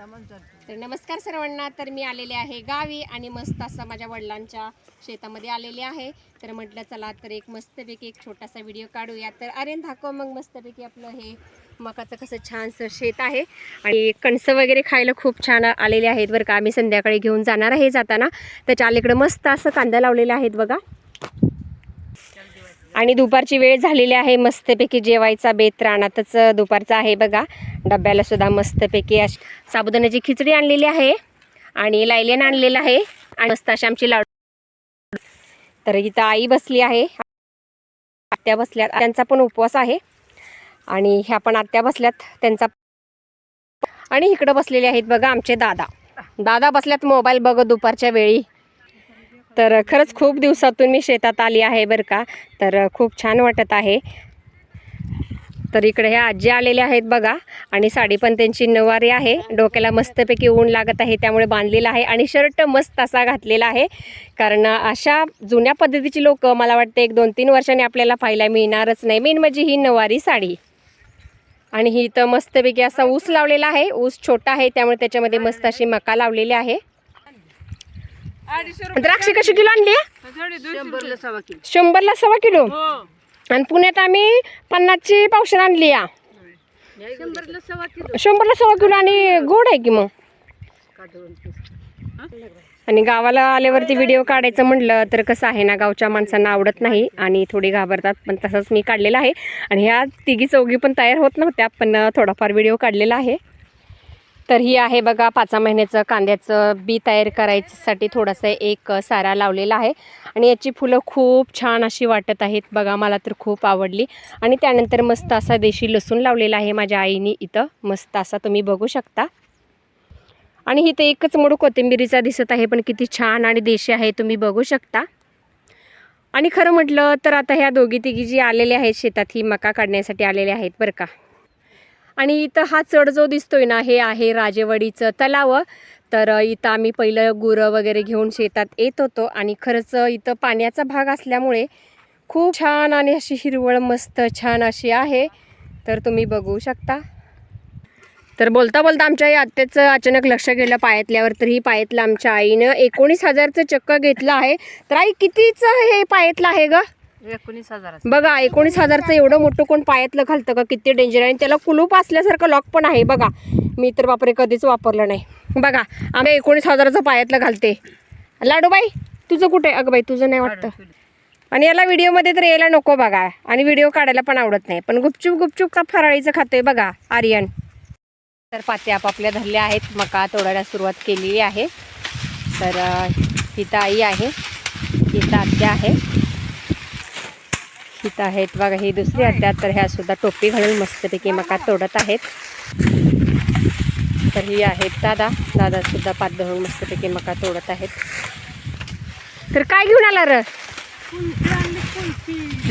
तर नमस्कार सर्वांना. तर मी आलेले आहे गावी आणि मस्त असं माझ्या वडिलांच्या शेतामध्ये आलेले आहे. तर म्हटलं चला तर एक मस्तपैकी एक छोटासा व्हिडिओ काढूया. तर अरे दाखव मग मस्तपैकी आपलं हे मकाचं कसं छानसं शेत आहे. आणि कणसं वगैरे खायला खूप छान आलेले आहेत बरं का. आम्ही संध्याकाळी घेऊन जाणार आहे जाताना. त्याच्या अलीकडं मस्त असं कांदा लावलेला आहेत बघा. आणि दुपारची वेळ झालेली आहे. मस्तपैकी जेवायचा बेत रानातच दुपारचा आहे बघा. डब्याला सुद्धा मस्तपैकी अश साबुदाण्याची खिचडी आणलेली आहे आणि लायलेन आणलेलं आहे. आणि मस्त अशी आमची लाडू. तर इथं आई बसली आहे. आत्या बसल्यात त्यांचा पण उपवास आहे. आणि ह्या पण आत्या बसल्यात त्यांचा आणि इकडं बसलेले आहेत बघा आमचे दादा. दादा बसल्यात मोबाईल बघत दुपारच्या वेळी. तर खरंच खूप दिवसातून मी शेतात आली आहे बरं का. तर खूप छान वाटत आहे. तर इकडे ह्या आजी आलेल्या आहेत बघा. आणि साडी पण त्यांची नवारी आहे. डोक्याला मस्तपैकी ऊन लागत आहे त्यामुळे बांधलेला आहे. आणि शर्ट मस्त असा घातलेला आहे. कारण अशा जुन्या पद्धतीची लोक मला वाटते एक दोन तीन वर्षांनी आपल्याला पाहायला मिळणारच नाही. मेन म्हणजे ही नवारी साडी. आणि ही तर मस्तपैकी असा ऊस लावलेला आहे. ऊस छोटा आहे त्यामुळे त्याच्यामध्ये मस्त अशी मका लावलेली आहे. द्राक्षे कशी किलो आणली? शंभरला सव्वा किलो. शंभरला सव्वा किलो? आणि पुण्यात आम्ही पन्नासची पावशेर आणली या. शंभरला सव्वा किलो. आणि गोड आहे की मग. आणि गावाला आल्यावरती व्हिडिओ काढायचं म्हटलं तर कसं आहे ना गावच्या माणसांना आवडत नाही आणि थोडी घाबरतात पण तसंच मी काढलेला आहे. आणि ह्या तिघी चौघी पण तयार होत नव्हत्या पण थोडाफार व्हिडिओ काढलेला आहे. तर ही आहे बघा पाच महिन्याचं कांद्याचं बी तयार करायसाठी थोडासा एक सारा लावलेला आहे. आणि याची फुलं खूप छान अशी वाटत आहेत बघा मला तर खूप आवडली. आणि त्यानंतर मस्त असा देशी लसूण लावलेला आहे माझ्या आईने इथं. मस्त असा तुम्ही बघू शकता. आणि इथं एकच मोड कोथिंबिरीचा दिसत आहे पण किती छान आणि देशी आहे तुम्ही बघू शकता. आणि खरं म्हटलं तर आता ह्या दोघी तिघी जी आलेल्या आहेत शेतात ही मका काढण्यासाठी आलेल्या आहेत बरं का. आणि इथं हा चढ जो दिसतोय ना हे आहे राजेवाडीचं तलाव. तर इथं आम्ही पहिलं गुरं वगैरे घेऊन शेतात येत होतो आणि खरंच इथं पाण्याचा भाग असल्यामुळे खूप छान आणि अशी हिरवळ मस्त छान अशी आहे. तर तुम्ही बघू शकता. तर बोलता बोलता आमच्या या आत्याचं अचानक लक्ष गेलं पायातल्यावर तर ही पायातलं आमच्या आईनं एकोणीस हजारचं चक्क घेतलं आहे. तर आई कितीचं हे पायातलं आहे गं? एकोणीस हजार बघा एकोणीस हजारचं एवढं मोठं कोण पायातलं घालतं का? किती डेंजर आहे. आणि त्याला कुलूप असल्यासारखं लॉक पण आहे बघा. मी तर बापरे कधीच वापरलं नाही. बघा आम्ही एकोणीस हजाराचं पायातलं घालते. लाडूबाई तुझं कुठे अगं बाई तुझं नाही वाटतं. आणि याला व्हिडिओमध्ये तर यायला नको बघा. आणि व्हिडिओ काढायला पण आवडत नाही. पण गुपचूप गुपचूप का फराळीचं खातोय बघा आर्यन. तर पाते आपापल्या धरल्या आहेत. मका तोडायला सुरुवात केलेली आहे. तर इथं आई आहे. इथं आत्या आहे. इथं आहेत. बघा ही दुसरी अड्ड्यात तर ह्या सुद्धा टोपी घालून मस्तपैकी मका तोडत आहेत. तर ही आहेत दादा. दादा सुद्धा पात धरून मस्तपैकी मका तोडत आहेत. तर काय घेऊन आला र?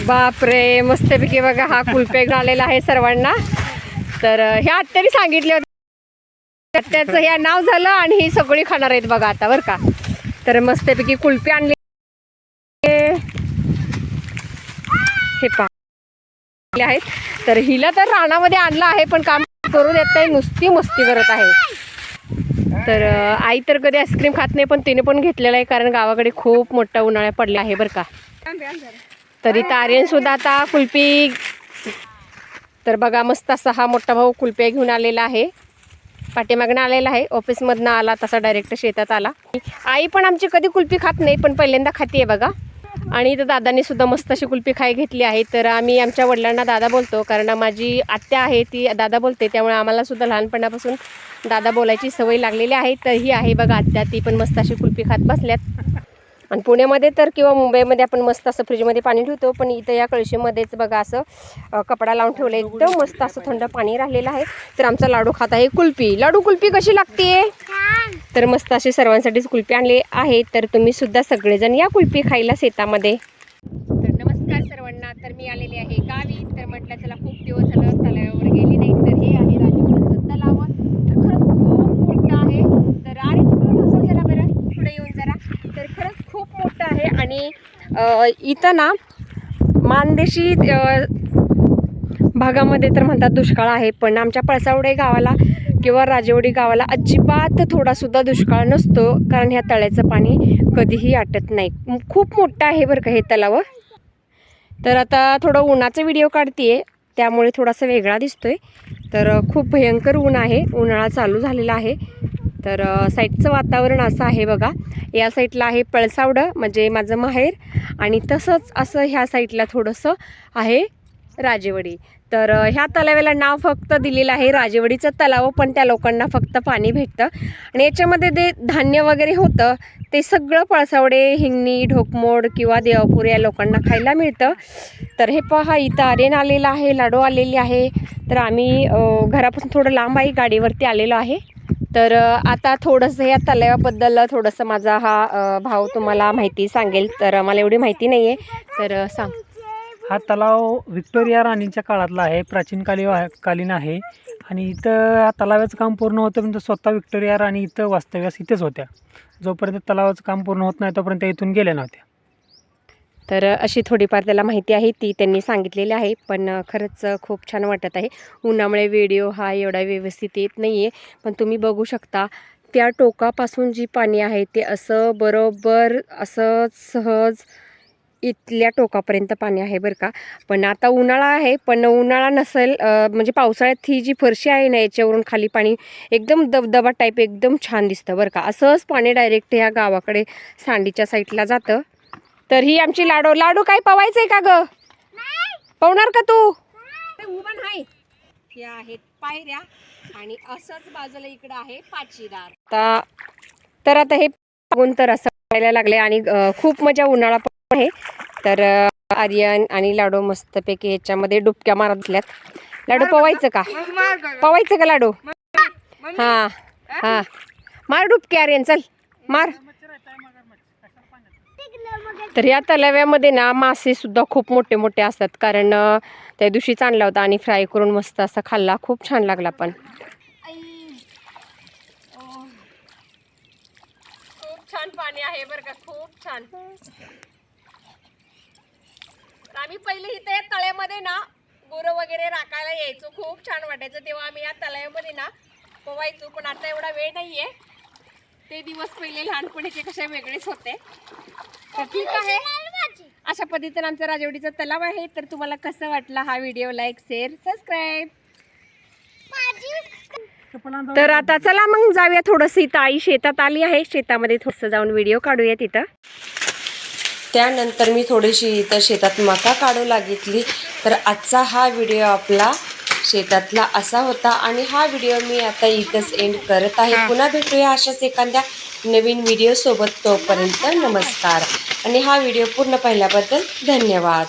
बापरे मस्तपैकी बघा हा कुलपे आलेला आहे सर्वांना. तर ह्या आत्याने सांगितले होते. आत्याचं ह्या नाव झालं आणि ही सगळी खाणार आहेत बघा आता बरं का? तर मस्तपैकी कुल्फी आणली. हे पाहिले आहेत. तर हिला तर रानामध्ये आणलं आहे पण काम करू देत नाही. नुसती मस्ती करत आहे. तर आई तर कधी आईस्क्रीम खात नाही पण तिने पण घेतलेलं आहे कारण गावाकडे खूप मोठा उन्हाळ्या पडला आहे बरं का. तर इथं सुद्धा आता कुल्फी तर बघा मस्त असा हा मोठा भाऊ कुल्प्या घेऊन आलेला आहे. पाठीमागनं आलेला आहे. ऑफिसमधनं आला तसा डायरेक्ट शेतात आला. आई पण आमची कधी कुल्फी खात नाही पण पहिल्यांदा खाते बघा. आणि इथं दादांनी सुद्धा मस्त अशी कुल्फी खाई घेतली आहे. तर आम्ही आमच्या वडिलांना दादा बोलतो कारण माझी आत्या आहे ती दादा बोलते त्यामुळे आम्हाला सुद्धा लहानपणापासून दादा बोलायची सवय लागलेली आहे. तर ही आहे बघा आत्या ती पण मस्त अशी कुल्फी खात बसल्यात. आणि पुण्यामध्ये तर किंवा मुंबईमध्ये आपण मस्त असं फ्रीजमध्ये पाणी ठेवतो पण इथं या कळशीमध्येच बघा असं कपडा लावून ठेवलं एकदम मस्त असं थंड पाणी राहिलेलं आहे. तर आमचा लाडू खात आहे कुल्फी. लाडू कुल्फी कशी लागते? तर मस्त अशी सर्वांसाठीच कुल्फी आणली आहे तर तुम्ही सुद्धा सगळेजण या कुल्फी खायला शेतामध्ये. तर नमस्कार सर्वांना. तर मी आलेले आहे गावी. तर म्हटलं चला खूप दिवस झालं तलावावर गेली नाही. तर हे आहे राजपूरचं तलाव. तर खरंच खूप मोठं आहे. तर अरे जरा बरं पुढे येऊन जरा. तर खरंच खूप मोठं आहे आणि इथं ना मानदेशी भागामध्ये तर म्हणतात दुष्काळ आहे पण आमच्या पळसावडे गावाला किंवा राजेवडी गावाला अजिबात थोडासुद्धा दुष्काळ नसतो कारण ह्या तळ्याचं पाणी कधीही आटत नाही. खूप मोठं आहे बरं का हे तलाव तर आता थोडं उन्हाचा व्हिडिओ काढते त्यामुळे थोडासा वेगळा दिसतोय. तर खूप भयंकर ऊन आहे उन्हाळा चालू झालेला आहे. तर साईडचं वातावरण असं आहे बघा. या साईडला आहे पळसावडं म्हणजे माझं माहेर. आणि तसंच असं ह्या साईडला थोडंसं आहे राजेवाडी. तर ह्या तलावाला नाव फक्त दिलेलं आहे राजेवाडीचं तलाव पण त्या लोकांना फक्त पाणी भेटतं. आणि याच्यामध्ये जे धान्य वगैरे होतं ते सगळं पळसावडे हिंगणी ढोकमोड किंवा देवापूर या लोकांना खायला मिळतं. तर हे पहा इथं आर्यन आलेलं आहे लाडू आलेली आहे. तर आम्ही घरापासून थोडं लांब आहे गाडीवरती आलेलो आहे. तर आता थोडंसं या तलावाबद्दल थोडंसं माझा हा भाव तुम्हाला माहिती सांगेल. तर मला एवढी माहिती नाही आहे तर सांग. हा तलाव व्हिक्टोरिया राणीच्या काळातला आहे प्राचीन काली कालीन आहे. आणि इथं हा तलावाचं काम पूर्ण होतं म्हणजे स्वतः व्हिक्टोरिया राणी इथं वास्तव्यास इथेच होत्या. जोपर्यंत तलावाचं काम पूर्ण होत नाही तोपर्यंत इथून गेल्या नव्हत्या. तर अशी थोडीफार त्याला माहिती आहे ती त्यांनी सांगितलेली आहे. पण खरंच खूप छान वाटत आहे. उन्हामुळे व्हिडिओ हा एवढा व्यवस्थित येत नाही आहे पण तुम्ही बघू शकता त्या टोकापासून जी पाणी आहे ते असं बरोबर असं सहज इथल्या टोकापर्यंत पाणी आहे बरं का. पण आता उन्हाळा आहे पण उन्हाळा नसेल म्हणजे पावसाळ्यात ही जी फरशी आहे ना याच्यावरून खाली पाणी एकदम दबदबा टाईप एकदम छान दिसतं बरं का. असंच पाणी डायरेक्ट ह्या गावाकडे सांडीच्या साईडला जातं. तर ही आमची लाडू. लाडू काय पवायचंय का ग? पवणार का तू? उभा नाही हे आहेत पायऱ्या आणि असंच बाजूला इकडं आहे पाचीदार. आता तर आता हे बघून तर असं व्हायला लागले आणि खूप मजा उन्हाळा पण आहे. तर आर्यन आणि लाडू मस्तपैकी ह्याच्यामध्ये डुबक्या मारत बसल्यात. लाडू पवायचं का? पवायचं का लाडू? हा हा. मार डुबके आर्यन चल. मार. तर या तलाव्यामध्ये ना मासे सुद्धा खूप मोठे मोठे असतात. कारण त्या दिवशीच आणला होता आणि फ्राय करून मस्त असा खाल्ला. खूप छान लागला पण. खूप छान पाणी आहे बरं का. खूप छान. आम्ही पहिले इथे या तळ्यामध्ये ना गुरं वगैरे राखायला यायचो. खूप छान वाटायचं. तेव्हा आम्ही या तळ्यामध्ये ना पोवायचो. पण आता एवढा वेळ नाहीये. ते दिवस पहिले लहानपणीचे कसे वेगळेच होते. तर ठीक आहे. अशा पद्धतीने आमचा राजवडीचा तलाव आहे. तर तुम्हाला कसं वाटला हा व्हिडिओ? Like share subscribe. तर आता चला मग जाऊया थोडंसं इथं. आई शेतात आली आहे. शेतामध्ये थोडंसं जाऊन व्हिडिओ काढूया तिथं. त्यानंतर मी थोडीशी इथं शेतात मका काढू लागितली तर आजचा हा व्हिडिओ आपला शेतातला असा होता आणि हा व्हिडिओ मी आता इथंच एंड करत आहे. पुन्हा भेटूया अशाच एखाद्या नवीन व्हिडिओ सोबत. तोपर्यंत नमस्कार. आणि हा व्हिडिओ पूर्ण पाहिल्याबद्दल धन्यवाद.